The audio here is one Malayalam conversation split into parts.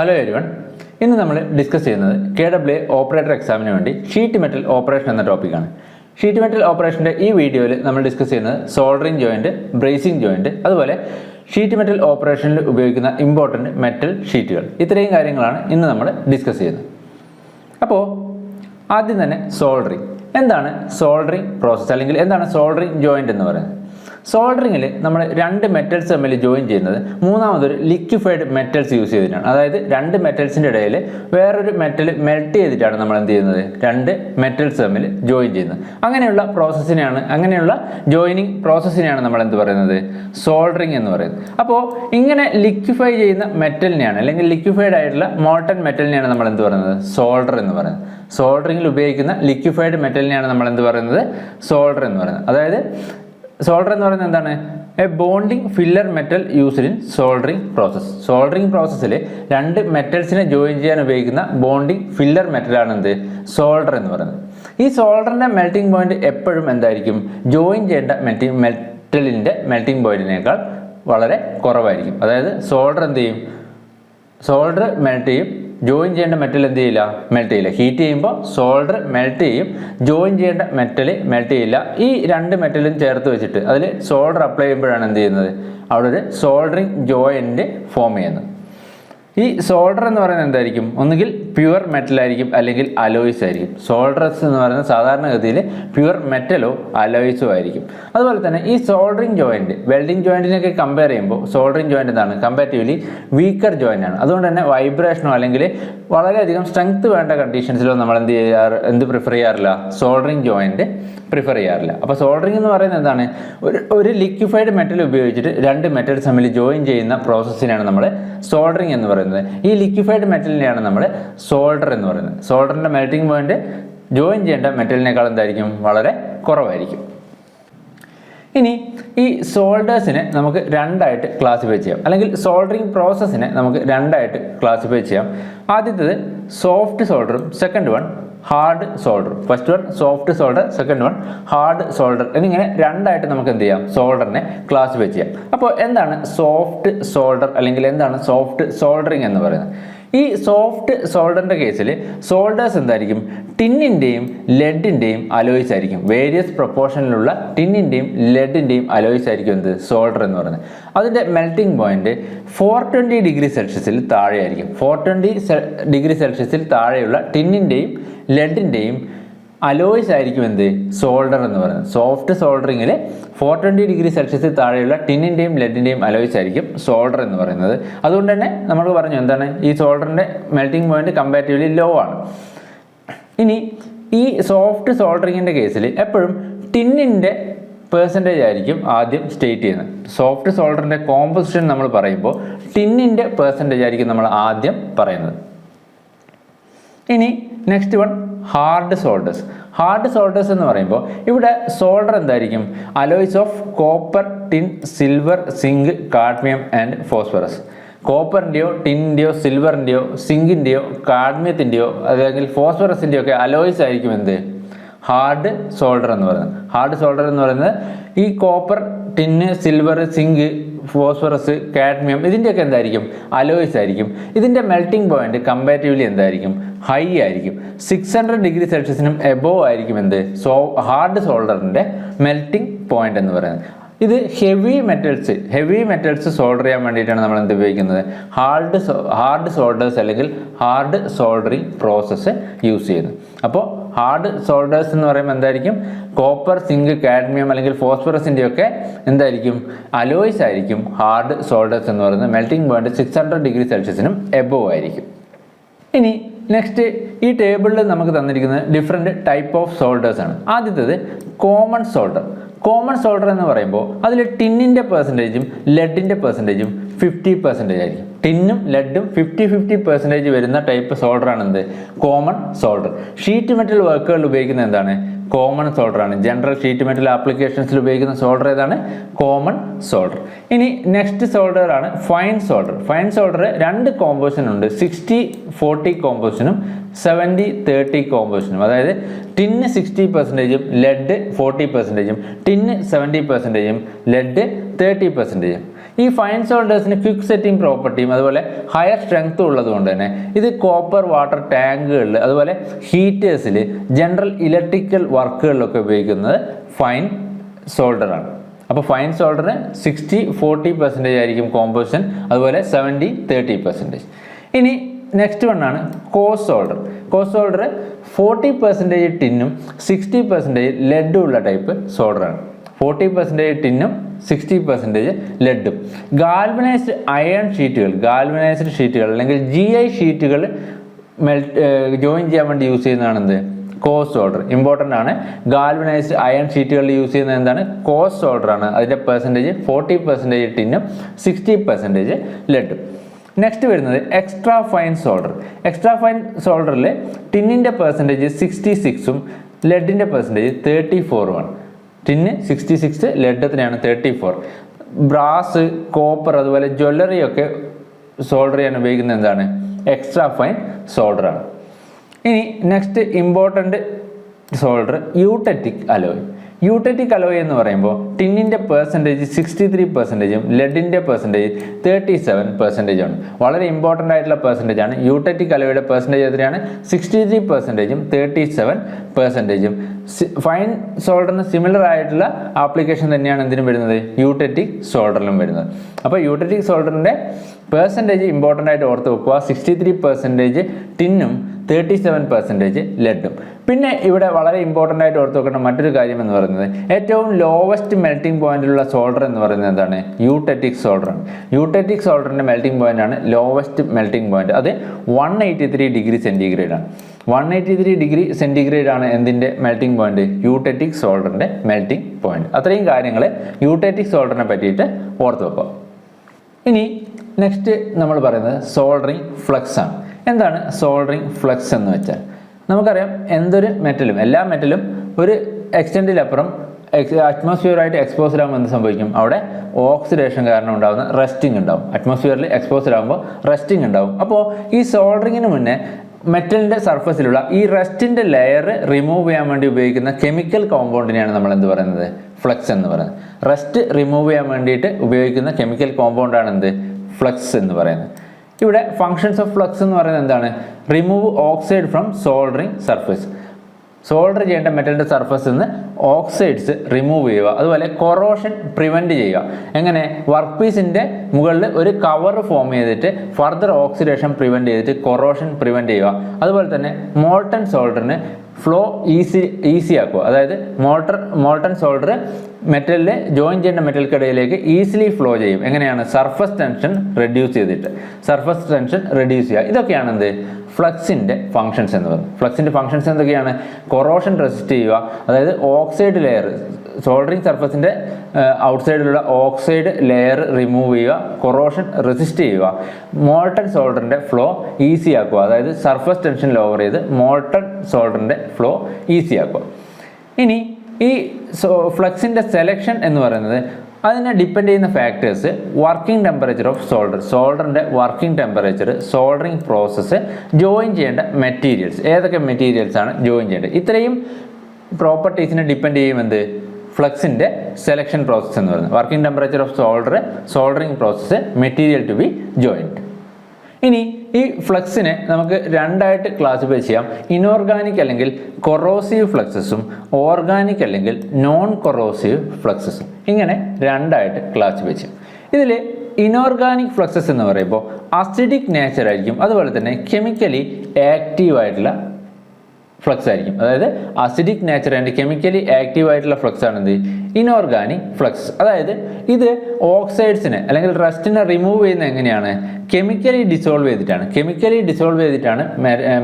ഹലോ എരിവൺ ഇന്ന് നമ്മൾ ഡിസ്കസ് ചെയ്യുന്നത് കെ ഡബ്ല്യു ഓപ്പറേറ്റർ എക്സാമിന് വേണ്ടി ഷീറ്റ് മെറ്റൽ ഓപ്പറേഷൻ എന്ന ടോപ്പിക്കാണ് ഷീറ്റ് മെറ്റൽ ഓപ്പറേഷന്റെ ഈ വീഡിയോയിൽ നമ്മൾ ഡിസ്കസ് ചെയ്യുന്നത് സോൾഡറിങ് ജോയിന്റ് ബ്രേസിംഗ് ജോയിന്റ് അതുപോലെ ഷീറ്റ് മെറ്റൽ ഓപ്പറേഷനിൽ ഉപയോഗിക്കുന്ന ഇമ്പോർട്ടന്റ് മെറ്റൽ ഷീറ്റുകൾ ഇത്രയും കാര്യങ്ങളാണ് ഇന്ന് നമ്മൾ ഡിസ്കസ് ചെയ്യുന്നത്. അപ്പോൾ ആദ്യം തന്നെ സോൾഡറിങ് എന്താണ് സോൾഡറിങ് പ്രോസസ്സ് അല്ലെങ്കിൽ എന്താണ് സോൾഡറിങ് ജോയിന്റ് എന്ന് പറയുന്നത്? സോൾഡറിങ്ങിൽ നമ്മൾ രണ്ട് മെറ്റൽസ് തമ്മിൽ ജോയിൻ ചെയ്യുന്നത് മൂന്നാമതൊരു ലിക്വിഫൈഡ് മെറ്റൽസ് യൂസ് ചെയ്തിട്ടാണ്. അതായത് രണ്ട് മെറ്റൽസിന്റെ ഇടയിൽ വേറൊരു മെറ്റൽ മെൽറ്റ് ചെയ്തിട്ടാണ് നമ്മൾ എന്ത് ചെയ്യുന്നത്? രണ്ട് മെറ്റൽസ് തമ്മിൽ ജോയിൻ ചെയ്യുന്നത്. അങ്ങനെയുള്ള പ്രോസസ്സിനെയാണ് അങ്ങനെയുള്ള ജോയിനിങ് പ്രോസസ്സിനെയാണ് നമ്മൾ എന്ത് പറയുന്നത്? സോൾഡറിങ് എന്ന് പറയുന്നത്. അപ്പോൾ ഇങ്ങനെ ലിക്വിഫൈ ചെയ്യുന്ന മെറ്റലിനെയാണ് അല്ലെങ്കിൽ ലിക്വിഫൈഡ് ആയിട്ടുള്ള മോൾട്ടൺ മെറ്റലിനെയാണ് നമ്മൾ എന്ത് പറയുന്നത്? സോൾഡർ എന്ന് പറയുന്നത്. സോൾഡറിങ്ങിൽ ഉപയോഗിക്കുന്ന ലിക്വിഫൈഡ് മെറ്റലിനെയാണ് നമ്മൾ എന്ത് പറയുന്നത്? സോൾഡർ എന്ന് പറയുന്നത്. അതായത് സോൾഡർ എന്ന് പറയുന്നത് എന്താണ്? A bonding filler metal used in soldering process soldering പ്രോസസ്സിൽ രണ്ട് മെറ്റൽസിനെ ജോയിൻ ചെയ്യാൻ ഉപയോഗിക്കുന്ന ബോണ്ടിങ് ഫില്ലർ മെറ്റലാണ് എന്ത്? സോൾഡർ എന്ന് പറയുന്നത്. ഈ സോൾഡറിന്റെ മെൽറ്റിംഗ് പോയിന്റ് എപ്പോഴും എന്തായിരിക്കും? ജോയിൻ ചെയ്യേണ്ട മെൽറ്റിംഗ് മെറ്റലിന്റെ മെൽറ്റിംഗ് പോയിന്റിനേക്കാൾ വളരെ കുറവായിരിക്കും. അതായത് സോൾഡർ എന്ത് ചെയ്യും? സോൾഡർ മെൽറ്റ് ചെയ്യും. ജോയിൻ ചെയ്യേണ്ട മെറ്റൽ എന്ത് ചെയ്യില്ല? മെൽറ്റ് ചെയ്യില്ല. ഹീറ്റ് ചെയ്യുമ്പോൾ സോൾഡർ മെൽറ്റ് ചെയ്യും. ജോയിൻ ചെയ്യേണ്ട മെറ്റൽ മെൽറ്റ് ചെയ്യില്ല. ഈ രണ്ട് മെറ്റലും ചേർത്ത് വെച്ചിട്ട് അതിൽ സോൾഡർ അപ്ലൈ ചെയ്യുമ്പോഴാണ് എന്ത് ചെയ്യുന്നത്? അവിടെ ഒരു സോൾഡറിങ് ജോയിന്റ് ഫോം ചെയ്യുന്നത്. ഈ സോൾഡർ എന്ന് പറയുന്നത് എന്തായിരിക്കും? ഒന്നുകിൽ പ്യുവർ മെറ്റൽ ആയിരിക്കും അല്ലെങ്കിൽ അലോയിസ് ആയിരിക്കും. സോൾഡർസ് എന്ന് പറയുന്നത് സാധാരണഗതിയിൽ പ്യുവർ മെറ്റലോ അലോയിസോ ആയിരിക്കും. അതുപോലെ തന്നെ ഈ സോൾഡറിങ് ജോയിന്റ് വെൽഡിങ് ജോയിന്റിനൊക്കെ കമ്പയർ ചെയ്യുമ്പോൾ സോൾഡറിങ് ജോയിന്റ് എന്താണ്? കമ്പാരിറ്റീവ്ലി വീക്കർ ജോയിന്റ് ആണ്. അതുകൊണ്ട് തന്നെ വൈബ്രേഷനോ അല്ലെങ്കിൽ വളരെയധികം സ്ട്രെങ്ത് വേണ്ട കണ്ടീഷൻസിലോ നമ്മൾ എന്ത് ചെയ്യാറ് എന്ത് പ്രിഫർ ചെയ്യാറില്ല? സോൾഡറിങ് ജോയിന്റ് പ്രിഫർ ചെയ്യാറില്ല. അപ്പോൾ സോൾഡറിങ് എന്ന് പറയുന്നത് എന്താണ്? ഒരു ഒരു ലിക്വിഫൈഡ് മെറ്റൽ ഉപയോഗിച്ചിട്ട് രണ്ട് മെറ്റൽ തമ്മിൽ ജോയിൻ ചെയ്യുന്ന പ്രോസസ്സിനാണ് നമ്മൾ സോൾഡറിങ് എന്ന് പറയുന്നത്. ഈ ലിക്വിഫൈഡ് മെറ്റലിനെയാണ് നമ്മൾ സോൾഡർ എന്ന് പറയുന്നത്. സോൾഡറിന്റെ മെൽറ്റിംഗ് പോയിന്റ് ജോയിൻ ചെയ്യേണ്ട മെറ്റലിനേക്കാൾ എന്തായിരിക്കും? വളരെ കുറവായിരിക്കും. ഇനി ഈ സോൾഡേഴ്സിനെ നമുക്ക് രണ്ടായിട്ട് ക്ലാസിഫൈ ചെയ്യാം. അല്ലെങ്കിൽ സോൾഡറിങ് പ്രോസസ്സിനെ നമുക്ക് രണ്ടായിട്ട് ക്ലാസിഫൈ ചെയ്യാം. ആദ്യത്തേത് soft സോൾഡറും second one hard solder first one soft solder second one hard solder എന്നിങ്ങനെ രണ്ടായിട്ട് നമുക്ക് എന്ത് ചെയ്യാം? സോൾഡറിനെ ക്ലാസിഫൈ ചെയ്യാം. അപ്പോൾ എന്താണ് സോഫ്റ്റ് സോൾഡർ അല്ലെങ്കിൽ എന്താണ് സോഫ്റ്റ് സോൾഡറിങ് എന്ന് പറയുന്നത്? ഈ സോഫ്റ്റ് സോൾഡറിന്റെ കേസിൽ സോൾഡേഴ്സ് എന്തായിരിക്കും? ടിന്നിന്റെയും ലെഡിന്റെയും അലോയിസ് ആയിരിക്കും. വേരിയസ് പ്രൊപ്പോർഷനിലുള്ള ടിന്നിന്റെയും ലെഡിന്റെയും അലോയിസ് ആയിരിക്കും എന്ത്? സോൾഡർ എന്ന് പറയുന്നത്. അതിന്റെ melting point four twenty degree സെൽഷ്യസിൽ താഴെയായിരിക്കും. ഫോർ ട്വന്റി ഡിഗ്രി സെൽഷ്യസിൽ താഴെയുള്ള ടിന്നിന്റെയും ലെഡിന്റെയും അലോയ്സ് ആയിരിക്കും എന്ത്? സോൾഡർ എന്ന് പറയുന്നത്. സോഫ്റ്റ് സോൾഡറിങ്ങിൽ ഫോർ ട്വന്റി ഡിഗ്രി സെൽഷ്യസിൽ താഴെയുള്ള ടിന്നിന്റെയും ലെഡിന്റെയും അലോയ്സ് ആയിരിക്കും സോൾഡർ എന്ന് പറയുന്നത്. അതുകൊണ്ട് തന്നെ നമ്മൾ പറഞ്ഞു എന്താണ്? ഈ സോൾഡറിന്റെ മെൽറ്റിംഗ് പോയിന്റ് കമ്പാരിറ്റീവ്ലി ലോ ആണ്. ഇനി ഈ സോഫ്റ്റ് സോൾഡറിങ്ങിന്റെ കേസിൽ എപ്പോഴും ടിന്നിന്റെ പേഴ്സന്റേജ് ആയിരിക്കും ആദ്യം സ്റ്റേറ്റ് ചെയ്യുന്നത്. സോഫ്റ്റ് സോൾഡറിന്റെ കോമ്പോസിഷൻ നമ്മൾ പറയുമ്പോൾ ടിന്നിന്റെ പേഴ്സന്റേജ് ആയിരിക്കും നമ്മൾ ആദ്യം പറയുന്നത്. ഇനി next one hard solders hard solders എന്ന് പറയുമ്പോൾ ഇവിടെ സോൾഡർ എന്തായിരിക്കും? Alloys of copper tin silver zinc cadmium and phosphorus കോപ്പറിന്റെയോ ടിന്നിന്റെയോ സിൽവറിന്റെയോ സിങ്കിന്റെയോ കാഡ്മിയത്തിന്റെയോ അല്ലെങ്കിൽ ഫോസ്ഫറസിന്റെയോ ഒക്കെ അലോയ്സ് ആയിരിക്കും എന്ത്? ഹാർഡ് സോൾഡർ എന്ന് പറയുന്നത്. ഹാർഡ് സോൾഡർ എന്ന് പറയുന്നത് ഈ copper tin silver zinc phosphorus cadmium ഇതിന്റെയൊക്കെ എന്തായിരിക്കും? അലോയ്സ് ആയിരിക്കും. ഇതിന്റെ മെൽറ്റിംഗ് പോയിന്റ് കമ്പാരിറ്റീവ്ലി എന്തായിരിക്കും? ഹൈ ആയിരിക്കും. സിക്സ് ഹൺഡ്രഡ് ഡിഗ്രി സെൽഷ്യസിനും എബോവ് ആയിരിക്കും എന്ത്? സോ ഹാർഡ് സോൾഡറിന്റെ മെൽറ്റിംഗ് പോയിന്റ് എന്ന് പറയുന്നത്. ഇത് heavy metals heavy metals solder ചെയ്യാൻ വേണ്ടിയിട്ടാണ് നമ്മൾ എന്ത് ഉപയോഗിക്കുന്നത്? ഹാർഡ് ഹാർഡ് സോൾഡേഴ്സ് അല്ലെങ്കിൽ ഹാർഡ് സോൾഡറിങ് പ്രോസസ്സ് യൂസ് ചെയ്യുന്നത്. അപ്പോൾ ഹാർഡ് സോൾഡേഴ്സ് എന്ന് പറയുമ്പോൾ എന്തായിരിക്കും? കോപ്പർ സിങ്ക് കാഡ്മിയം അല്ലെങ്കിൽ ഫോസ്ഫറസിന്റെ ഒക്കെ എന്തായിരിക്കും? അലോയ്സ് ആയിരിക്കും ഹാർഡ് സോൾഡേഴ്സ് എന്ന് പറയുന്നത്. Melting point six hundred degree സെൽഷ്യസിനും above ആയിരിക്കും. ഇനി നെക്സ്റ്റ് ഈ ടേബിളിൽ നമുക്ക് തന്നിരിക്കുന്നത് ഡിഫറെന്റ് ടൈപ്പ് ഓഫ് സോൾഡേഴ്സ് ആണ്. ആദ്യത്തേത് കോമൺ സോൾഡർ കോമൺ സോൾഡർ എന്ന് പറയുമ്പോൾ അതിൽ ടിന്നിന്റെ പെർസെന്റേജും ലെഡിന്റെ പെർസെന്റേജും ഫിഫ്റ്റി പെർസെന്റേജ് ആയിരിക്കും. ടിന്നും ലെഡും ഫിഫ്റ്റി ഫിഫ്റ്റി പെർസെന്റേജ് വരുന്ന ടൈപ്പ് സോൾഡറാണ് എന്ത് കോമൺ സോൾഡർ ഷീറ്റ് മെറ്റൽ വർക്കുകളിൽ ഉപയോഗിക്കുന്നത് എന്താണ്? കോമൺ സോൾഡർ ആണ്. ജനറൽ ഷീറ്റ് മെറ്റൽ ആപ്ലിക്കേഷൻസിൽ ഉപയോഗിക്കുന്ന സോൾഡർ ഏതാണ്? കോമൺ സോൾഡർ ഇനി നെക്സ്റ്റ് സോൾഡർ ആണ് ഫൈൻ സോൾഡർ ഫൈൻ സോൾഡർ രണ്ട് കോമ്പോസിഷൻ ഉണ്ട്. സിക്സ്റ്റി ഫോർട്ടി കോമ്പോസിഷനും സെവന്റി തേർട്ടി കോമ്പോസിഷനും അതായത് ടിന്ന് സിക്സ്റ്റി പെർസെന്റേജും ലെഡ് ഫോർട്ടി പെർസെന്റേജും ടിന്ന് സെവന്റി പെർസെന്റേജും ലെഡ് തേർട്ടി പെർസെന്റേജും ഈ ഫൈൻ സോൾഡേഴ്സിന് ക്വിക്ക് സെറ്റിംഗ് പ്രോപ്പർട്ടിയും അതുപോലെ ഹയർ സ്ട്രെങ്ത്തും ഉള്ളതുകൊണ്ട് തന്നെ ഇത് കോപ്പർ വാട്ടർ ടാങ്കുകളിൽ അതുപോലെ ഹീറ്റേഴ്സിൽ ജനറൽ ഇലക്ട്രിക്കൽ വർക്കുകളിലൊക്കെ ഉപയോഗിക്കുന്നത് ഫൈൻ സോൾഡറാണ് അപ്പോൾ ഫൈൻ സോൾഡറിന് സിക്സ്റ്റി ഫോർട്ടി പെർസെന്റേജ് ആയിരിക്കും കോമ്പോസിഷൻ അതുപോലെ സെവന്റി തേർട്ടി പെർസെന്റേജ് ഇനി നെക്സ്റ്റ് വൺ ആണ് coarse solder coarse solder forty percentage ടിന്നും sixty percentage ലെഡും ഉള്ള ടൈപ്പ് സോൾഡറാണ് ഫോർട്ടി പെർസെന്റേജ് ടിന്നും സിക്സ്റ്റി പെർസെന്റേജ് ലെഡും ഗാൽവനൈസ്ഡ് അയൺ ഷീറ്റുകൾ ഗാൽവനൈസ്ഡ് ഷീറ്റുകൾ അല്ലെങ്കിൽ ജി ഐ ഷീറ്റുകൾ മെൽറ്റ് ജോയിൻ ചെയ്യാൻ വേണ്ടി യൂസ് ചെയ്യുന്നതാണ് എന്ത്? കോസ് ഓർഡർ ഇമ്പോർട്ടന്റ് ആണ്. ഗാൽവനൈസ്ഡ് അയൺ ഷീറ്റുകളിൽ യൂസ് ചെയ്യുന്നത് എന്താണ്? കോസ് ഓർഡർ ആണ്. അതിന്റെ പെർസെന്റേജ് ഫോർട്ടി പെർസെന്റേജ് ടിന്നും സിക്സ്റ്റി പെർസെന്റേജ് ലെഡും നെക്സ്റ്റ് വരുന്നത് extra fine solder extra fine സോൾഡറിൽ ടിന്നിന്റെ പെർസെന്റേജ് സിക്സ്റ്റി സിക്സും ലെഡിന്റെ പെർസെന്റേജ് തേർട്ടി ഫോറുമാണ് ടിന്ന് സിക്സ്റ്റി സിക്സ് ലഡത്തിനാണ് തേർട്ടി ഫോർ ബ്രാസ് കോപ്പർ അതുപോലെ ജ്വല്ലറി ഒക്കെ സോൾഡർ ചെയ്യാൻ ഉപയോഗിക്കുന്നത് എന്താണ്? എക്സ്ട്രാ ഫൈൻ സോൾഡറാണ് ഇനി next important solder eutectic alloy eutectic alloy എന്ന് പറയുമ്പോൾ ടിന്നിന്റെ പെർസെന്റേജ് സിക്സ്റ്റി ത്രീ പെർസെന്റേജും ലെഡിന്റെ പെർസെന്റേജ് തേർട്ടി സെവൻ പെർസെന്റേജ് ആണ് വളരെ ഇമ്പോർട്ടന്റ് ആയിട്ടുള്ള പെർസെന്റേജ് ആണ്. യൂട്ടറ്റിക് അലോയുടെ പെർസെന്റേജ് എത്രയാണ്? സിക്സ്റ്റി ത്രീ പെർസെന്റേജും തേർട്ടി സെവൻ പെർസെന്റേജും ഫൈൻ സോൾഡറിന് സിമിലർ ആയിട്ടുള്ള ആപ്ലിക്കേഷൻ തന്നെയാണ് എന്തിനും വരുന്നത്? യൂട്ടറ്റിക് സോൾഡറിലും വരുന്നത്. അപ്പോൾ യൂട്ടറ്റിക് സോൾഡറിന്റെ പെർസെന്റേജ് ഇമ്പോർട്ടന്റ് ആയിട്ട് ഓർത്ത് വെക്കുക. സിക്സ്റ്റി ത്രീ പെർസെന്റേജ് ടിന്നും തേർട്ടി സെവൻ പെർസെന്റേജ് ലെഡും പിന്നെ ഇവിടെ വളരെ ഇമ്പോർട്ടന്റ് ആയിട്ട് ഓർത്ത് വെക്കേണ്ട മറ്റൊരു കാര്യം എന്ന് പറയുന്നത് ഏറ്റവും ലോവസ്റ്റ് മെൽറ്റിംഗ് പോയിന്റിലുള്ള സോൾഡർ എന്ന് പറയുന്നത് എന്താണ്? യൂട്ടറ്റിക് സോൾഡറാണ് യൂട്ടറ്റിക് സോൾഡറിന്റെ മെൽറ്റിംഗ് പോയിന്റ് ആണ് ലോവസ്റ്റ് മെൽറ്റിംഗ് പോയിന്റ് അത് one eighty three degree centigrade ആണ്. One eighty three degree centigrade ആണ് എന്തിന്റെ മെൽറ്റിംഗ് പോയിന്റ് യൂട്ടറ്റിക് സോൾഡറിന്റെ മെൽറ്റിംഗ് പോയിന്റ് അത്രയും കാര്യങ്ങൾ യൂട്ടറ്റിക് സോൾഡറിനെ പറ്റിയിട്ട് ഓർത്ത് വെക്കുക. ഇനി നെക്സ്റ്റ് നമ്മൾ പറയുന്നത് സോൾഡറിങ് ഫ്ലക്സ് ആണ്. എന്താണ് സോൾഡറിങ് ഫ്ലക്സ് എന്ന് വെച്ചാൽ? നമുക്കറിയാം എന്തൊരു മെറ്റലും എല്ലാ മെറ്റലും ഒരു എക്സ്റ്റന്റിലപ്പുറം അറ്റ്മോസ്ഫിയറായിട്ട് എക്സ്പോസ്ഡ് ആകുമ്പോൾ എന്ത് സംഭവിക്കും? അവിടെ ഓക്സിഡേഷൻ കാരണം ഉണ്ടാകുന്ന റെസ്റ്റിംഗ് ഉണ്ടാവും. അറ്റ്മോസ്ഫിയറിൽ എക്സ്പോസ്ഡ് ആകുമ്പോൾ റെസ്റ്റിംഗ് ഉണ്ടാവും. അപ്പോൾ ഈ സോൾഡറിങ്ങിന് മുന്നേ മെറ്റലിന്റെ സർഫസിലുള്ള ഈ റെസ്റ്റിന്റെ ലെയർ റിമൂവ് ചെയ്യാൻ വേണ്ടി ഉപയോഗിക്കുന്ന കെമിക്കൽ കോമ്പൗണ്ടിനെയാണ് നമ്മൾ എന്ത് പറയുന്നത്? ഫ്ലക്സ് എന്ന് പറയുന്നത്. റെസ്റ്റ് റിമൂവ് ചെയ്യാൻ വേണ്ടിയിട്ട് ഉപയോഗിക്കുന്ന കെമിക്കൽ കോമ്പൗണ്ടാണ് എന്ത്? ഫ്ലക്സ് എന്ന് പറയുന്നത്. ഇവിടെ ഫങ്ഷൻസ് ഓഫ് ഫ്ലക്സ് എന്ന് പറയുന്നത് എന്താണ്? Remove oxide from soldering surface solder ചെയ്യേണ്ട മെറ്റലിന്റെ സർഫസിൽ നിന്ന് ഓക്സൈഡ്സ് റിമൂവ് ചെയ്യുക. അതുപോലെ കൊറോഷൻ പ്രിവെന്റ് ചെയ്യുക. എങ്ങനെ? വർക്ക് പീസിന്റെ മുകളിൽ ഒരു കവർ ഫോം ചെയ്തിട്ട് ഫർദർ ഓക്സിഡേഷൻ പ്രിവെന്റ് ചെയ്തിട്ട് കൊറോഷൻ പ്രിവെന്റ് ചെയ്യുക. അതുപോലെ തന്നെ മോൾട്ടൺ സോൾഡറിന് ഫ്ലോ ഈസി ഈസി ആക്കുക. അതായത് മോട്ടർ മോൾട്ടൺ സോൾഡർ മെറ്റലിൽ ജോയിൻ ചെയ്യേണ്ട മെറ്റൽക്കിടയിലേക്ക് ഈസിലി ഫ്ലോ ചെയ്യും. എങ്ങനെയാണ്? സർഫസ് ടെൻഷൻ റെഡ്യൂസ് ചെയ്തിട്ട്. സർഫസ് ടെൻഷൻ റെഡ്യൂസ് ചെയ്യുക. ഇതൊക്കെയാണ് എന്ത്? ഫ്ലക്സിന്റെ ഫങ്ഷൻസ് എന്ന് പറയുന്നത് ഫ്ലക്സിന്റെ ഫങ്ഷൻസ് എന്തൊക്കെയാണ്? കൊറോഷൻ റെസിസ്റ്റ് ചെയ്യുക. അതായത് ഓക്സൈഡ് ലെയർ സോൾഡറിങ് സർഫസിന്റെ ഔട്ട്സൈഡിലുള്ള ഓക്സൈഡ് ലെയർ റിമൂവ് ചെയ്യുക കൊറോഷൻ റെസിസ്റ്റ് ചെയ്യുക. മോൾട്ടൺ സോൾഡറിന്റെ ഫ്ലോ ഈസി ആക്കുക. അതായത് സർഫസ് ടെൻഷൻ ലോവർ ചെയ്ത് മോൾട്ടൺ സോൾഡറിന്റെ ഫ്ലോ ഈസി ആക്കുക. ഇനി ഈ ഫ്ലക്സിന്റെ സെലക്ഷൻ എന്ന് പറയുന്നത് അതിനെ ഡിപ്പെൻഡ് ചെയ്യുന്ന factors working temperature of solder സോൾഡറിന്റെ working temperature soldering process join ചെയ്യേണ്ട മെറ്റീരിയൽസ് ഏതൊക്കെ മെറ്റീരിയൽസ് ആണ് ജോയിൻ ചെയ്യേണ്ടത്? ഇത്രയും പ്രോപ്പർട്ടീസിനെ ഡിപ്പെൻഡ് ചെയ്യുമെന്ത് ഫ്ലക്സിന്റെ സെലക്ഷൻ പ്രോസസ്സ് എന്ന് പറയുന്നത്. Working temperature of solder soldering process material to be joint ഇനി ഈ ഫ്ലക്സിനെ നമുക്ക് രണ്ടായിട്ട് ക്ലാസിഫൈ ചെയ്യാം. ഇനോർഗാനിക് അല്ലെങ്കിൽ കൊറോസീവ് ഫ്ലക്സസും ഓർഗാനിക് അല്ലെങ്കിൽ നോൺ കൊറോസീവ് ഫ്ലക്സസും ഇങ്ങനെ രണ്ടായിട്ട് ക്ലാസിഫൈ ചെയ്യാം. ഇതിൽ ഇനോർഗാനിക് ഫ്ലക്സസ് എന്ന് പറയുമ്പോൾ അസിഡിക് നേച്ചർ ആയിരിക്കും. അതുപോലെ തന്നെ കെമിക്കലി ആക്റ്റീവ് ആയിട്ടുള്ള ഫ്ലക്സ് ആയിരിക്കും. അതായത് acidic nature and chemically active ആയിട്ടുള്ള ഫ്ലക്സ് ആണ് ഇനോർഗാനിക് ഫ്ലക്സ് അതായത് ഇത് ഓക്സൈഡ്സിനെ അല്ലെങ്കിൽ റസ്റ്റിനെ റിമൂവ് ചെയ്യുന്നത് എങ്ങനെയാണ്? കെമിക്കലി ഡിസോൾവ് ചെയ്തിട്ടാണ്. കെമിക്കലി ഡിസോൾവ് ചെയ്തിട്ടാണ്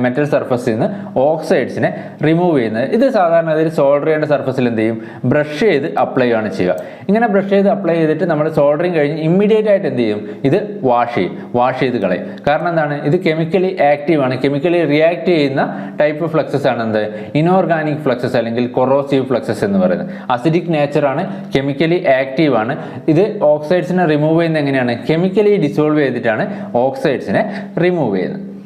മെറ്റൽ സർഫസിൽ നിന്ന് ഓക്സൈഡ്സിനെ റിമൂവ് ചെയ്യുന്നത്. ഇത് സാധാരണ അതിൽ സോൾഡർ ചെയ്യേണ്ട സർഫസിൽ എന്ത് ചെയ്യും? ബ്രഷ് ചെയ്ത് അപ്ലൈ ആണ് ചെയ്യുക. ഇങ്ങനെ ബ്രഷ് ചെയ്ത് അപ്ലൈ ചെയ്തിട്ട് നമ്മൾ സോൾഡറിങ് കഴിഞ്ഞ് ഇമ്മീഡിയറ്റ് ആയിട്ട് എന്ത് ചെയ്യും? ഇത് വാഷ് ചെയ്യും. വാഷ് ചെയ്ത് കളയും. കാരണം എന്താണ്? ഇത് കെമിക്കലി ആക്റ്റീവ് ആണ്. കെമിക്കലി റിയാക്ട് ചെയ്യുന്ന ടൈപ്പ് ഫ്ലക്സസ് ആണ് എന്ത്? ഇനോർഗാനിക് ഫ്ലക്സസ് അല്ലെങ്കിൽ കൊറോസീവ് ഫ്ലക്സസ് എന്ന് പറയുന്നത്. അസിഡിക് നേച്ചർ ആണ്. കെമിക്കലി ആക്റ്റീവ് ആണ്. ഇത് ഓക്സൈഡ്സിനെ റിമൂവ് ചെയ്യുന്നത് എങ്ങനെയാണ്? കെമിക്കലി ഡിസോൾവ് ചെയ്തിട്ടാണ് ഓക്സൈഡ്സിനെ റിമൂവ് ചെയ്യുന്നത്.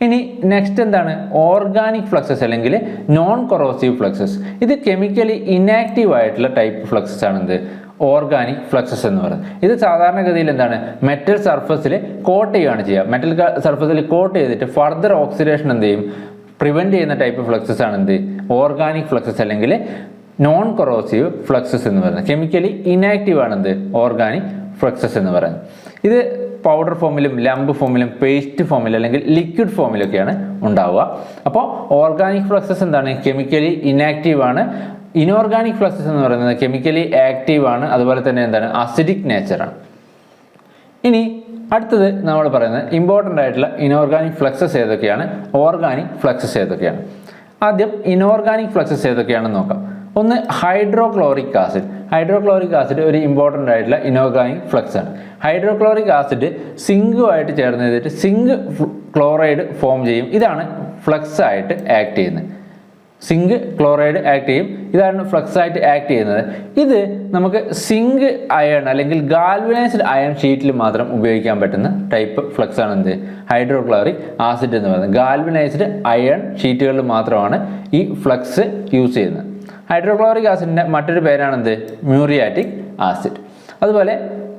ഇനി നെക്സ്റ്റ് എന്താണ്? ഓർഗാനിക് ഫ്ലക്സസ് അല്ലെങ്കിൽ നോൺ കൊറോസീവ് ഫ്ലക്സസ് ഇത് കെമിക്കലി ഇനാക്റ്റീവ് ആയിട്ടുള്ള ടൈപ്പ് ഫ്ലക്സസ് ആണ് എന്ത്? ഓർഗാനിക് ഫ്ലക്സസ് എന്ന് പറയുന്നത്. ഇത് സാധാരണഗതിയിൽ എന്താണ്? മെറ്റൽ സർഫസിൽ കോട്ട് ചെയ്യുകയാണ് ചെയ്യുക. മെറ്റൽ സർഫസിൽ കോട്ട് ചെയ്തിട്ട് ഫർദർ ഓക്സിഡേഷൻ എന്ത് ചെയ്യും? പ്രിവെന്റ് ചെയ്യുന്ന ടൈപ്പ് ഫ്ലക്സസ് ആണ് എന്ത്? ഓർഗാനിക് ഫ്ലക്സസ് അല്ലെങ്കിൽ നോൺ കൊറോസീവ് ഫ്ലക്സസ് എന്ന് പറയുന്നത്. കെമിക്കലി ഇനാക്റ്റീവ് ആണ് എന്ത് ഓർഗാനിക് ഫ്ലക്സസ് എന്ന് പറയുന്നത്. ഇത് പൗഡർ ഫോമിലും ലംബ് ഫോമിലും പേസ്റ്റ് ഫോമിലും അല്ലെങ്കിൽ ലിക്വിഡ് ഫോമിലൊക്കെയാണ് ഉണ്ടാവുക. അപ്പോൾ ഓർഗാനിക് ഫ്ലക്സസ് എന്താണ്? കെമിക്കലി ഇനാക്റ്റീവ് ആണ്. ഇനോർഗാനിക് ഫ്ലക്സസ് എന്ന് പറയുന്നത് കെമിക്കലി ആക്റ്റീവ് ആണ്. അതുപോലെ തന്നെ എന്താണ്? അസിഡിക് നേച്ചറാണ് ഇനി അടുത്തത് നമ്മൾ പറയുന്നത് ഇമ്പോർട്ടന്റ് ആയിട്ടുള്ള ഇനോർഗാനിക് ഫ്ലക്സസ് ഏതൊക്കെയാണ്? ഓർഗാനിക് ഫ്ലക്സസ് ഏതൊക്കെയാണ്? ആദ്യം ഇനോർഗാനിക് ഫ്ലക്സസ് ഏതൊക്കെയാണെന്ന് നോക്കാം. ഒന്ന് ഹൈഡ്രോക്ലോറിക് ആസിഡ് ഹൈഡ്രോക്ലോറിക് ആസിഡ് ഒരു ഇമ്പോർട്ടന്റ് ആയിട്ടുള്ള ഇനോർഗാനിക് ഫ്ലക്സ് ആണ്. ഹൈഡ്രോക്ലോറിക് ആസിഡ് സിങ്കുമായിട്ട് ചേർന്ന് ചെയ്തിട്ട് സിങ്ക് ക്ലോറൈഡ് ഫോം ചെയ്യും. ഇതാണ് ഫ്ലക്സ് ആയിട്ട് ആക്ട് ചെയ്യുന്നത്. സിങ്ക് ക്ലോറൈഡ് ആക്ട് ചെയ്യും. ഇതാണ് ഫ്ലക്സ് ആയിട്ട് ആക്ട് ചെയ്യുന്നത്. ഇത് നമുക്ക് സിങ്ക് അയൺ അല്ലെങ്കിൽ ഗാൽവനൈസ്ഡ് അയൺ ഷീറ്റിൽ മാത്രം ഉപയോഗിക്കാൻ പറ്റുന്ന ടൈപ്പ് ഫ്ലക്സ് ആണ് എന്ത്? ഹൈഡ്രോക്ലോറിക് ആസിഡ് എന്ന് പറയുന്നത്. ഗാൽവനൈസ്ഡ് അയൺ ഷീറ്റുകളിൽ മാത്രമാണ് ഈ ഫ്ലക്സ് യൂസ് ചെയ്യുന്നത്. ഹൈഡ്രോക്ലോറിക് ആസിഡിന്റെ മറ്റൊരു പേരാണ് എന്ത് മ്യൂറിയാറ്റിക് ആസിഡ് അതുപോലെ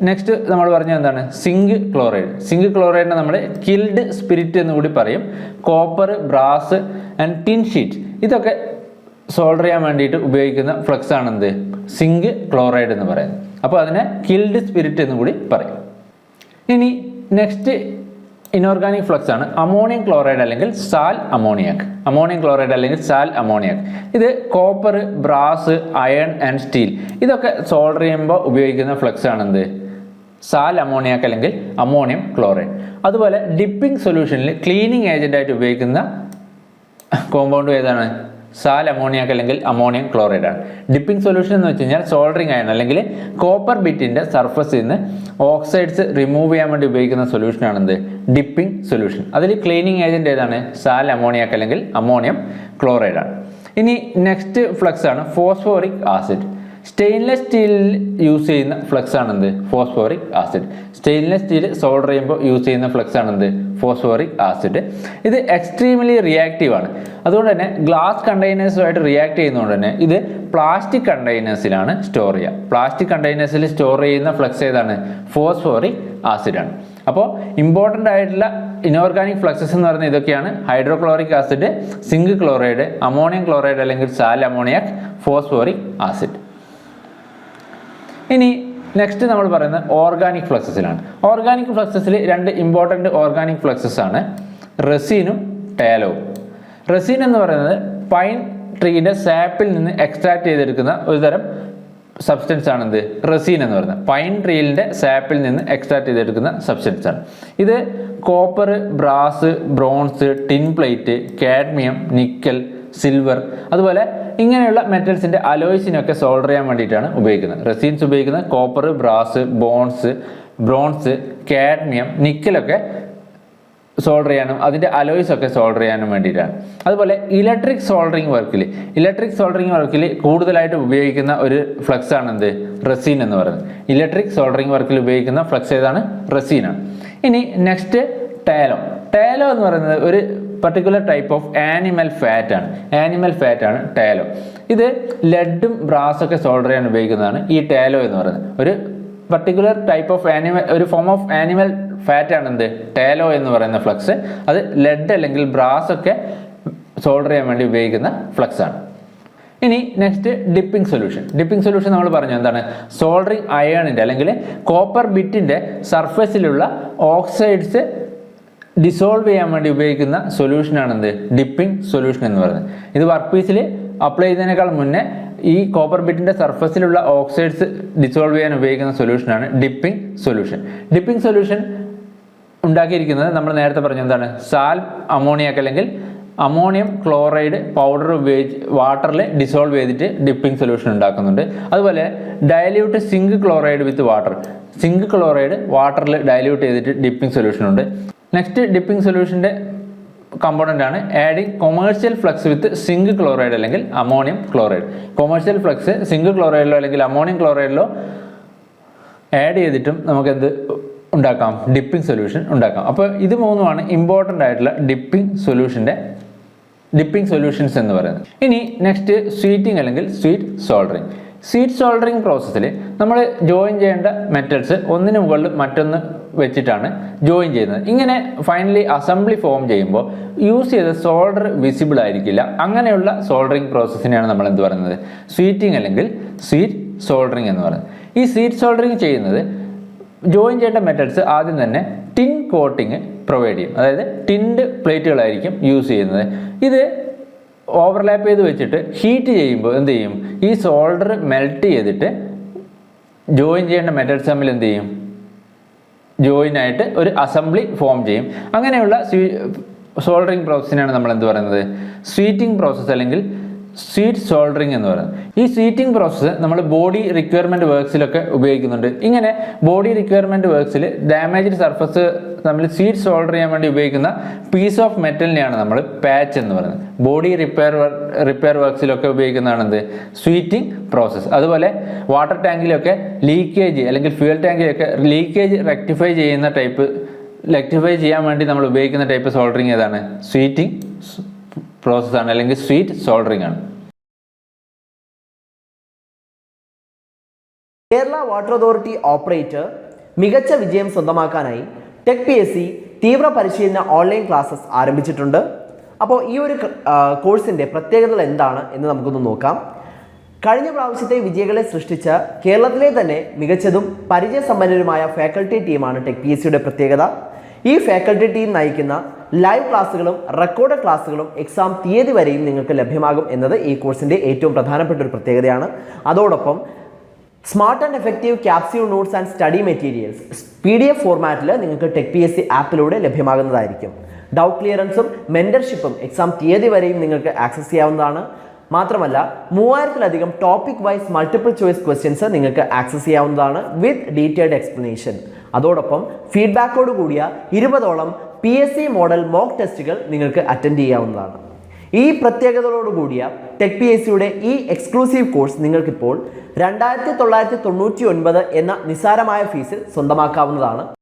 നെക്സ്റ്റ് നമ്മൾ പറഞ്ഞ എന്താണ്? സിങ്ക് ക്ലോറൈഡ് സിങ്ക് ക്ലോറൈഡിനെ നമ്മൾ കിൽഡ് സ്പിരിറ്റ് എന്ന് കൂടി പറയും. Copper brass and tin sheet ഇതൊക്കെ സോൾഡർ ചെയ്യാൻ വേണ്ടിയിട്ട് ഉപയോഗിക്കുന്ന ഫ്ലക്സ് ആണ് എന്ത് സിങ്ക് ക്ലോറൈഡ് എന്ന് പറയുന്നത്. അപ്പോൾ അതിനെ കിൽഡ് സ്പിരിറ്റ് എന്ന് കൂടി പറയും. ഇനി നെക്സ്റ്റ് ഇനോർഗാനിക് ഫ്ലക്സ് ആണ്. അമോണിയം ക്ലോറൈഡ് അല്ലെങ്കിൽ സാൽ അമോണിയക് അമോണിയം ക്ലോറൈഡ് അല്ലെങ്കിൽ സാൽ അമോണിയക് ഇത് copper brass iron and steel ഇതൊക്കെ സോൾഡർ ചെയ്യുമ്പോൾ ഉപയോഗിക്കുന്ന ഫ്ലക്സ് ആണ് എന്ത്? സാൽ അമോണിയക് അല്ലെങ്കിൽ അമോണിയം ക്ലോറൈഡ് അതുപോലെ ഡിപ്പിംഗ് സൊല്യൂഷനിൽ ക്ലീനിങ് ഏജന്റായിട്ട് ഉപയോഗിക്കുന്ന കോമ്പൗണ്ട് ഏതാണ്? സാൽ അമോണിയാക്ക് അല്ലെങ്കിൽ അമോണിയം ക്ലോറൈഡ് ആണ്. ഡിപ്പിംഗ് സൊല്യൂഷൻ എന്ന് വെച്ച് കഴിഞ്ഞാൽ സോൾഡറിങ് അയൺ അല്ലെങ്കിൽ കോപ്പർ ബിറ്റിന്റെ സർഫസിൽ നിന്ന് ഓക്സൈഡ്സ് റിമൂവ് ചെയ്യാൻ വേണ്ടി ഉപയോഗിക്കുന്ന സൊല്യൂഷനാണ് എന്ത്? Dipping solution. അതിൽ ക്ലീനിങ് ഏജന്റ് ഏതാണ്? സാൽ അമോണിയാക്ക് അല്ലെങ്കിൽ അമോണിയം ക്ലോറൈഡ് ആണ്. ഇനി നെക്സ്റ്റ് ഫ്ലക്സ് ആണ് ഫോസ്ഫോറിക് ആസിഡ്. സ്റ്റെയിൻലെസ് സ്റ്റീലിൽ യൂസ് ചെയ്യുന്ന ഫ്ലക്സ് ആണ് phosphoric acid stainless steel solder ചെയ്യുമ്പോൾ യൂസ് ചെയ്യുന്ന ഫ്ലക്സ് ആണ് ഫോസ്ഫോറിക് ആസിഡ് ഇത് എക്സ്ട്രീംലി റിയാക്റ്റീവ് ആണ്. അതുകൊണ്ട് തന്നെ ഗ്ലാസ് കണ്ടെയ്നേഴ്സുമായിട്ട് റിയാക്ട് ചെയ്യുന്നതുകൊണ്ട് തന്നെ ഇത് പ്ലാസ്റ്റിക് കണ്ടെയ്നേഴ്സിലാണ് സ്റ്റോർ ചെയ്യുക. പ്ലാസ്റ്റിക് കണ്ടെയ്നേഴ്സിൽ സ്റ്റോർ ചെയ്യുന്ന ഫ്ലക്സ് ഏതാണ്? ഫോസ്ഫോറിക് ആസിഡ് ആണ്. അപ്പോൾ ഇമ്പോർട്ടന്റ് ആയിട്ടുള്ള ഇനോർഗാനിക് ഫ്ലക്സസ് എന്ന് പറയുന്നത് ഇതൊക്കെയാണ്. Hydrochloric acid zinc chloride ammonium chloride അല്ലെങ്കിൽ സാൽ അമോണിയാക് ഫോസ്ഫോറിക് ആസിഡ് ഇനി നെക്സ്റ്റ് നമ്മൾ പറയുന്നത് ഓർഗാനിക് ഫ്ലക്സസിലാണ് ഓർഗാനിക് ഫ്ലക്സസിൽ രണ്ട് ഇമ്പോർട്ടന്റ് ഓർഗാനിക് ഫ്ലക്സസ് ആണ്. റെസീനും ടേലവും റെസീൻ എന്ന് പറയുന്നത് പൈൻ ട്രീയുടെ സാപ്പിൽ നിന്ന് എക്സ്ട്രാക്ട് ചെയ്തെടുക്കുന്ന ഒരു തരം സബ്സ്റ്റൻസ് ആണ് എന്ത്? റെസീൻ എന്ന് പറയുന്നത്. പൈൻ ട്രീലിന്റെ സാപ്പിൽ നിന്ന് എക്സ്ട്രാക്ട് ചെയ്തെടുക്കുന്ന സബ്സ്റ്റൻസ് ആണ്. ഇത് copper brass bronze tin plate cadmium nickel silver അതുപോലെ ഇങ്ങനെയുള്ള മെറ്റൽസിന്റെ അലോയ്സിനൊക്കെ സോൾഡർ ചെയ്യാൻ വേണ്ടിയിട്ടാണ് ഉപയോഗിക്കുന്നത്. റെസീൻസ് ഉപയോഗിക്കുന്നത് copper brass bronze bronze cadmium നിക്കലൊക്കെ solder ചെയ്യാനും അതിന്റെ അലോയ്സ് ഒക്കെ സോൾഡർ ചെയ്യാനും വേണ്ടിയിട്ടാണ്. അതുപോലെ ഇലക്ട്രിക് സോൾഡറിങ് വർക്കിൽ ഇലക്ട്രിക് സോൾഡറിങ് വർക്കിൽ കൂടുതലായിട്ട് ഉപയോഗിക്കുന്ന ഒരു ഫ്ലക്സ് ആണ് എന്ത്? റെസീൻ എന്ന് പറയുന്നത്. ഇലക്ട്രിക് സോൾഡറിങ് വർക്കിൽ ഉപയോഗിക്കുന്ന ഫ്ലക്സ് ഏതാണ്? റെസീനാണ് ഇനി നെക്സ്റ്റ് ടേലോ ടേലോ എന്ന് പറയുന്നത് ഒരു particular type of animal fat ആണ്. ആനിമൽ ഫാറ്റ് ആണ് ടാലോ ഇത് ലെഡും ബ്രാസൊക്കെ സോൾഡർ ചെയ്യാൻ ഉപയോഗിക്കുന്നതാണ് ഈ ടാലോ എന്ന് പറയുന്നത്. ഒരു പർട്ടിക്കുലർ ടൈപ്പ് ഓഫ് ആനിമൽ ഒരു ഫോം ഓഫ് ആനിമൽ ഫാറ്റ് ആണ് എന്ത്? ടാലോ എന്ന് പറയുന്ന ഫ്ലക്സ് അത് ലെഡ് അല്ലെങ്കിൽ ബ്രാസ് ഒക്കെ സോൾഡർ ചെയ്യാൻ വേണ്ടി ഉപയോഗിക്കുന്ന ഫ്ലക്സ് ആണ്. ഇനി next dipping solution dipping solution നമ്മൾ പറഞ്ഞു എന്താണ്? സോൾഡറിങ് അയേണിന്റെ അല്ലെങ്കിൽ കോപ്പർ ബിറ്റിന്റെ സർഫസിലുള്ള ഓക്സൈഡ്സ് ഡിസോൾവ് ചെയ്യാൻ വേണ്ടി ഉപയോഗിക്കുന്ന സൊല്യൂഷനാണ് എന്ത് ഡിപ്പിംഗ് സൊല്യൂഷൻ എന്ന് പറയുന്നത്. ഇത് വർക്ക് പീസിൽ അപ്ലൈ ചെയ്യുന്നതിനേക്കാൾ മുന്നേ ഈ കോപ്പർ ബിറ്റിന്റെ സർഫസിലുള്ള ഓക്സൈഡ്സ് ഡിസോൾവ് ചെയ്യാൻ ഉപയോഗിക്കുന്ന സൊല്യൂഷനാണ് ഡിപ്പിംഗ് സൊല്യൂഷൻ ഡിപ്പിംഗ് സൊല്യൂഷൻ ഉണ്ടാക്കിയിരിക്കുന്നത് നമ്മൾ നേരത്തെ പറഞ്ഞ എന്താണ്? സാൽ അമോണിയാക്ക് അല്ലെങ്കിൽ അമോണിയം ക്ലോറൈഡ് പൗഡർ ഉപയോഗിച്ച് വാട്ടറിൽ ഡിസോൾവ് ചെയ്തിട്ട് ഡിപ്പിംഗ് സൊല്യൂഷൻ ഉണ്ടാക്കുന്നുണ്ട്. അതുപോലെ dilute zinc chloride with water zinc chloride വാട്ടറിൽ ഡയല്യൂട്ട് ചെയ്തിട്ട് ഡിപ്പിംഗ് സൊല്യൂഷൻ ഉണ്ട്. നെക്സ്റ്റ് ഡിപ്പിംഗ് സൊല്യൂഷന്റെ കമ്പോണന്റ് ആണ് adding commercial flux with zinc chloride അല്ലെങ്കിൽ ammonium chloride commercial flux zinc ക്ലോറൈഡിലോ അല്ലെങ്കിൽ അമോണിയം ക്ലോറൈഡിലോ ആഡ് ചെയ്തിട്ടും നമുക്ക് എന്ത് ഉണ്ടാക്കാം? ഡിപ്പിംഗ് സൊല്യൂഷൻ ഉണ്ടാക്കാം. അപ്പോൾ ഇത് മൂന്നുമാണ് ഇമ്പോർട്ടന്റ് ആയിട്ടുള്ള ഡിപ്പിംഗ് സൊല്യൂഷന്റെ ഡിപ്പിംഗ് സൊല്യൂഷൻസ് എന്ന് പറയുന്നത്. ഇനി നെക്സ്റ്റ് സ്വീറ്റിംഗ് അല്ലെങ്കിൽ സ്വീറ്റ് സോൾഡറിങ് സീറ്റ് സോൾഡറിങ് പ്രോസസ്സിൽ നമ്മൾ ജോയിൻ ചെയ്യേണ്ട മെറ്റൽസ് ഒന്നിന് മുകളിൽ മറ്റൊന്ന് വെച്ചിട്ടാണ് ജോയിൻ ചെയ്യുന്നത്. ഇങ്ങനെ ഫൈനലി അസംബ്ലി ഫോം ചെയ്യുമ്പോൾ യൂസ് ചെയ്ത സോൾഡർ വിസിബിൾ ആയിരിക്കില്ല. അങ്ങനെയുള്ള സോൾഡറിങ് പ്രോസസ്സിനെയാണ് നമ്മൾ എന്ത് പറയുന്നത്? സ്വീറ്റിംഗ് അല്ലെങ്കിൽ സ്വീറ്റ് സോൾഡറിങ് എന്ന് പറയുന്നത്. ഈ സീറ്റ് സോൾഡറിങ് ചെയ്യുന്നത് ജോയിൻ ചെയ്യേണ്ട മെറ്റൽസ് ആദ്യം തന്നെ ടിൻ കോട്ടിങ് പ്രൊവൈഡ് ചെയ്യും. അതായത് ടിൻഡ് പ്ലേറ്റുകളായിരിക്കും യൂസ് ചെയ്യുന്നത്. ഇത് ഓവർലാപ്പ് ചെയ്ത് വെച്ചിട്ട് ഹീറ്റ് ചെയ്യുമ്പോൾ എന്ത് ചെയ്യും? ഈ സോൾഡർ മെൽറ്റ് ചെയ്തിട്ട് ജോയിൻ ചെയ്യേണ്ട മെറ്റൽസ് തമ്മിൽ എന്ത് ചെയ്യും? ജോയിൻ ആയിട്ട് ഒരു അസംബ്ലി ഫോം ചെയ്യും. അങ്ങനെയുള്ള സോൾഡറിങ് പ്രോസസ്സിനാണ് നമ്മൾ എന്ത് പറയുന്നത്? സ്വീറ്റിംഗ് പ്രോസസ്സ് അല്ലെങ്കിൽ സ്വീറ്റ് സോൾഡറിങ് എന്ന് പറയുന്നത്. ഈ സ്വീറ്റിംഗ് പ്രോസസ്സ് നമ്മൾ ബോഡി റിക്വയർമെന്റ് വർക്ക്സിലൊക്കെ ഉപയോഗിക്കുന്നുണ്ട്. ഇങ്ങനെ ബോഡി റിക്വയർമെന്റ് വർക്ക്സിൽ ഡാമേജ്ഡ് സർഫസ് നമ്മൾ സ്വീറ്റ് സോൾഡർ ചെയ്യാൻ വേണ്ടി ഉപയോഗിക്കുന്ന പീസ് ഓഫ് മെറ്റലിനെയാണ് നമ്മൾ പാച്ച് എന്ന് പറയുന്നത്. ബോഡി റിപ്പയർ റിപ്പയർ വർക്ക്സിലൊക്കെ ഉപയോഗിക്കുന്നതാണ് എന്ത് സ്വീറ്റിംഗ് പ്രോസസ്സ് അതുപോലെ വാട്ടർ ടാങ്കിലൊക്കെ ലീക്കേജ് അല്ലെങ്കിൽ ഫ്യൂൽ ടാങ്കിലൊക്കെ ലീക്കേജ് റെക്ടിഫൈ ചെയ്യുന്ന ടൈപ്പ് റെക്ടിഫൈ ചെയ്യാൻ വേണ്ടി നമ്മൾ ഉപയോഗിക്കുന്ന ടൈപ്പ് സോൾഡറിങ് ഏതാണ്? സ്വീറ്റിംഗ് പ്രോസസ്സാണ് അല്ലെങ്കിൽ സ്വീറ്റ് സോൾഡറിംഗ് ആണ്. കേരള വാട്ടർ അതോറിറ്റി ഓപ്പറേറ്റർ മികച്ച വിജയം സ്വന്തമാക്കാനായി ടെക് പി എസ് സി തീവ്ര പരിശീലന ഓൺലൈൻ ക്ലാസ്സസ് ആരംഭിച്ചിട്ടുണ്ട്. അപ്പോൾ ഈ ഒരു കോഴ്സിന്റെ പ്രത്യേകതകൾ എന്താണ് എന്ന് നമുക്കൊന്ന് നോക്കാം. കഴിഞ്ഞ പ്രാവശ്യത്തെ വിജയികളെ സൃഷ്ടിച്ച കേരളത്തിലെ തന്നെ മികച്ചതും പരിചയസമ്പന്നരുമായ ഫാക്കൽറ്റി ടീമാണ് ടെക് പി എസ് സിയുടെ പ്രത്യേകത. ഈ ഫാക്കൽറ്റി ടീം നയിക്കുന്ന ലൈവ് ക്ലാസ്സുകളും റെക്കോർഡ് ക്ലാസ്സുകളും എക്സാം തീയതി വരെയും നിങ്ങൾക്ക് ലഭ്യമാകും എന്നത് ഈ കോഴ്സിന്റെ ഏറ്റവും പ്രധാനപ്പെട്ട ഒരു പ്രത്യേകതയാണ്. അതോടൊപ്പം smart and effective capsule notes and study materials P D F ഫോർമാറ്റിൽ നിങ്ങൾക്ക് ടെക് പി എസ് സി ആപ്പിലൂടെ ലഭ്യമാകുന്നതായിരിക്കും. ഡൗട്ട് ക്ലിയറൻസും മെന്റർഷിപ്പും എക്സാം തീയതി വരെയും നിങ്ങൾക്ക് ആക്സസ് ചെയ്യാവുന്നതാണ്. മാത്രമല്ല മൂവായിരത്തിലധികം topic wise multiple choice questions നിങ്ങൾക്ക് ആക്സസ് ചെയ്യാവുന്നതാണ് വിത്ത് ഡീറ്റെയിൽഡ് എക്സ്പ്ലനേഷൻ അതോടൊപ്പം ഫീഡ്ബാക്കോട് കൂടിയ ഇരുപതോളം P S C model mock ടെസ്റ്റുകൾ നിങ്ങൾക്ക് അറ്റൻഡ് ചെയ്യാവുന്നതാണ്. ഈ പ്രത്യേകതകളോട് കൂടിയ ടെക് പി എസ് സിയുടെ ഈ എക്സ്ക്ലൂസീവ് കോഴ്സ് നിങ്ങൾക്കിപ്പോൾ രണ്ടായിരത്തി തൊള്ളായിരത്തി തൊണ്ണൂറ്റി ഒൻപത് എന്ന നിസ്സാരമായ ഫീസിൽ സ്വന്തമാക്കാവുന്നതാണ്.